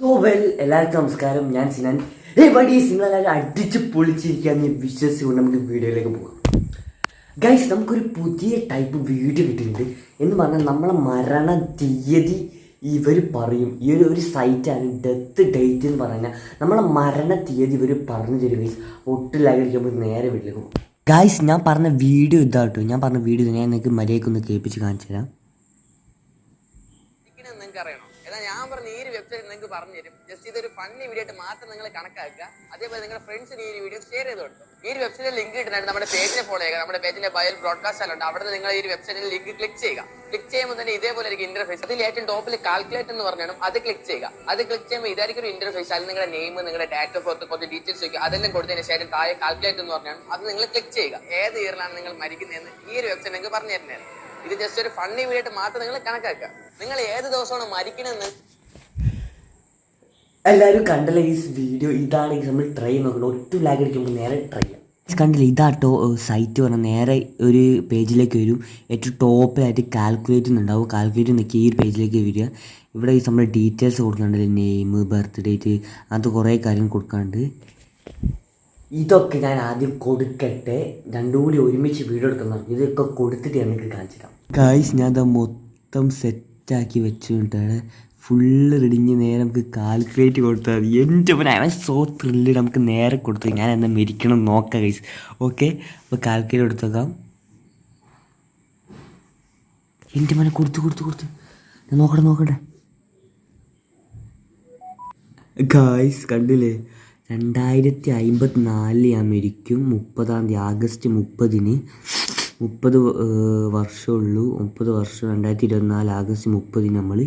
So well എല്ലാവർക്കും നമസ്കാരം. ഞാൻ സിനാൻ. ഏ ബഡി സിനിമ അടിച്ച് പൊളിച്ചിരിക്കാന്ന് വിശ്വസിച്ചുകൊണ്ട് നമുക്ക് വീഡിയോയിലേക്ക് പോകാം. ഗൈസ് നമുക്കൊരു പുതിയ ടൈപ്പ് വീഡിയോ കിട്ടിയിട്ടുണ്ട്. എന്ന് പറഞ്ഞാൽ നമ്മളെ മരണ തീയതി ഇവർ പറയും. ഈ ഒരു ഒരു സൈറ്റാണ് ഡെത്ത് ഡേറ്റ് എന്ന് പറഞ്ഞാൽ നമ്മളെ മരണ തീയതി ഇവർ പറഞ്ഞു തരും ഗൈസ് ഒട്ടില്ലാതിരിക്കുമ്പോൾ നേരെ വീട്ടിലേക്ക് പോകും. ഗൈസ് ഞാൻ പറഞ്ഞ വീഡിയോ ഇതാട്ടോ ഞാൻ പറഞ്ഞ വീഡിയോ ഞാൻ നിങ്ങൾക്ക് മര്യാദയ്ക്കൊന്ന് കേൾപ്പിച്ച് കാണിച്ചു തരാം. നിങ്ങൾക്ക് അറിയണം എന്നാൽ ഞാൻ പറഞ്ഞ ഈ ഒരു വെബ്സൈറ്റ് നിങ്ങൾക്ക് പറഞ്ഞു തരും. ജസ്റ്റ് ഇതൊരു ഫണ്ണി വീഡിയോ ആയിട്ട് മാത്രം നിങ്ങൾ കണക്കാക്കുക. അതേപോലെ നിങ്ങളുടെ ഫ്രണ്ട്സിന് ഈ ഒരു വീഡിയോ ഷെയർ ചെയ്ത് കൊടുക്കും ഈ ഒരു വെബ്സൈറ്റിൽ ലിങ്ക് കിട്ടുന്നുണ്ട് നമ്മുടെ പേജിനെ ഫോളോ ചെയ്യുക. നമ്മുടെ പേജിന്റെ ബയൽ ബ്രോഡ്കാസ്റ്റ് ആലുണ്ട് അവിടെ നിങ്ങൾ ഈ ഒരു വെബ്സൈറ്റിൽ ലിങ്ക് ക്ലിക്ക് ചെയ്യുക. ക്ലിക്ക് ചെയ്യുമ്പോൾ തന്നെ ഇതേപോലെ ഒരു ഇന്റർഫേസ് അതിൽ ഏറ്റവും ടോപ്പിൽ കാൽക്കുലേറ്റ് എന്ന് പറഞ്ഞാലും അത് ക്ലിക്ക് ചെയ്യുക. അത് ക്ലിക്ക് ചെയ്യുമ്പോൾ ഇതായിരിക്കും ഒരു ഇന്റർഫേസ് അതിൽ നിങ്ങളുടെ നെയിം നിങ്ങളുടെ ഡേറ്റ് ഓഫ് ബർത്ത് കുറച്ച് ഡീറ്റെയിൽസ് ചോദിക്കുക. അതെല്ലാം കൊടുത്തതിന് ശേഷം താഴെ കാൽക്കുലേറ്റ് എന്ന് പറഞ്ഞാലും അത് നിങ്ങൾ ക്ലിക്ക് ചെയ്യുക. ഏത് ഇയറിലാണ് നിങ്ങൾ മരിക്കുന്നതെന്ന് ഈ ഒരു വെബ്സൈറ്റ് നിങ്ങൾക്ക് പറഞ്ഞു തരുന്നത് ഇത് ജസ്റ്റ് ഒരു ഫണ്ണി വീഡിയോ ആയിട്ട് മാത്രം നിങ്ങൾ കണക്കാക്കുക. നിങ്ങൾ ഏത് ദിവസമാണ് മരിക്കണമെന്ന് എല്ലാവരും കണ്ടല്ലേ ഈ വീഡിയോ ഇതാണ് നമ്മൾ ട്രൈ നോക്കണം ഒട്ടും ലാഗ് അടിക്കുമ്പോൾ നേരെ ട്രൈ ചെയ്യാം. കണ്ടില്ല? ഇതാട്ടോ സൈറ്റ് പറഞ്ഞാൽ നേരെ ഒരു പേജിലേക്ക് വരും. ഏറ്റവും ടോപ്പിലായിട്ട് കാൽക്കുലേറ്റ് എന്നുണ്ടാവും കാൽക്കുലേറ്റ് നിൽക്കുക ഈ ഒരു പേജിലേക്ക് വരിക. ഇവിടെ ഈ നമ്മുടെ ഡീറ്റെയിൽസ് കൊടുക്കുന്നുണ്ട് നെയിം ബർത്ത് ഡേറ്റ് അങ്ങനത്തെ കുറേ കാര്യം കൊടുക്കാണ്ട് ഇതൊക്കെ ഞാൻ ആദ്യം കൊടുക്കട്ടെ. രണ്ടും കൂടി ഒരുമിച്ച് വീഡിയോ എടുക്കുന്ന ഇതൊക്കെ കൊടുത്തിട്ട് ഞാൻ കാണിച്ചു തരാം. കായ്സ് ഞാൻ അത് മൊത്തം സെറ്റാക്കി വെച്ചിട്ടാണ് ഫുള്ള് റെഡിഞ്ഞ് നേരെ നമുക്ക് കാൽക്കുലേറ്റ് കൊടുത്താൽ മതി എന്റെ പോലെ അവൻ സോ ത്രില്ല് നമുക്ക് നേരെ കൊടുത്തു ഞാൻ എന്നാൽ മരിക്കണം നോക്കാം കൈസ് ഓക്കെ അപ്പോൾ കാൽക്കുലേറ്റ് കൊടുത്തേക്കാം. എന്റെ മനെ കൊടുത്തു കൊടുത്തു കൊടുത്തു. ഞാൻ നോക്കട്ടെ നോക്കട്ടെ. ഗായ്സ് കണ്ടില്ലേ? രണ്ടായിരത്തി അമ്പത്തി നാലിൽ അമേരിക്കും മരിക്കും മുപ്പതാം തീയതി ആഗസ്റ്റ് മുപ്പതിന് മുപ്പത് വർഷമുള്ളൂ. മുപ്പത് വർഷം രണ്ടായിരത്തി ഇരുപത്തിനാല് ആഗസ്റ്റ് മുപ്പതിന് നമ്മൾ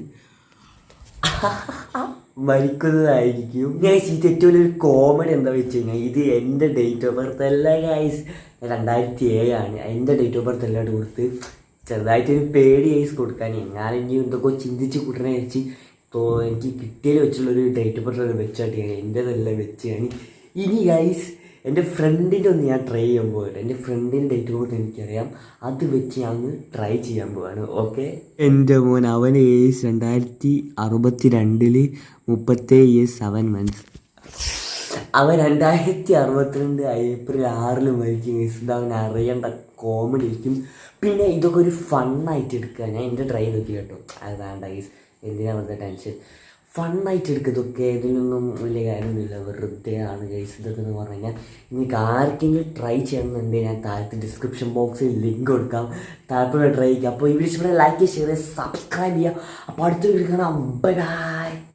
മരിക്കുന്നതായിരിക്കും. ഗൈസ് ഇത് ഏറ്റവും വലിയൊരു കോമഡി എന്താ വെച്ച് കഴിഞ്ഞാൽ ഇത് എന്റെ ഡേറ്റ് ഓഫ് ബർത്ത് അല്ല ഗൈസ് രണ്ടായിരത്തി ഏഴാണ് എന്റെ ഡേറ്റ് ഓഫ് ബർത്ത് എല്ലാം കൊടുത്ത്. ചെറുതായിട്ടൊരു പേടി ഗൈസ് കൊടുക്കാൻ. ഞാൻ ഇനി എന്തൊക്കെ ചിന്തിച്ച് കൂട്ടണേ വെച്ച് തോ എനിക്ക് കിട്ടിയതിൽ വെച്ചുള്ളൊരു ഡേറ്റ് ബർത്ത് വെച്ചാട്ട് എന്റെതല്ല വെച്ച് ഞാൻ ഇനി ഗൈസ് എന്റെ ഫ്രണ്ടിന്റെ ഒന്ന് ഞാൻ ട്രൈ ചെയ്യാൻ പോകട്ടെ എന്റെ ഫ്രണ്ടിന്റെ ഡേറ്റ് ഓഫ് ബർത്ത് എനിക്കറിയാം. അത് വെച്ച് ഞാൻ ട്രൈ ചെയ്യാൻ പോവാണ്. ഓക്കെ എന്റെ മോൻ അവൻ ഏജ് രണ്ടായിരത്തി അറുപത്തി രണ്ടിൽ മുപ്പത്തേഴ് ഇയേഴ്സ് സെവൻ മന്ത്സ് അവൻ രണ്ടായിരത്തി അറുപത്തിരണ്ട് ഏപ്രിൽ ആറിൽ മരിക്കും ഇത് അവൻ അറിയേണ്ട കോമഡി ആയിരിക്കും. പിന്നെ ഇതൊക്കെ ഒരു ഫണ്ണായിട്ട് എടുക്കുക ഞാൻ എന്റെ ട്രൈ നോക്കി കേട്ടോ അത് വേണ്ട ഗൈസ് എന്തിനാ വെറുതെ ടെൻഷൻ ഫണ്ണായിട്ട് എടുക്കുക ഇതൊക്കെ ഇതിലൊന്നും വലിയ കാര്യമൊന്നുമില്ല. വെറുതെ ആണ് ഗൈസ് ഇതൊക്കെ എന്ന് പറഞ്ഞു കഴിഞ്ഞാൽ നിങ്ങൾക്ക് ആർക്കെങ്കിലും ട്രൈ ചെയ്യണമെന്നുണ്ടെങ്കിൽ ഞാൻ താഴത്തെ ഡിസ്ക്രിപ്ഷൻ ബോക്സിൽ ലിങ്ക് കൊടുക്കാം. താല്പര്യം ട്രൈ ചെയ്യുക അപ്പോൾ ഈ വീഡിയോ ലൈക്ക് ഷെയർ സബ്സ്ക്രൈബ് ചെയ്യുക. അപ്പോൾ അടുത്തൊരു വീഡിയോ കാണാം. Bye bye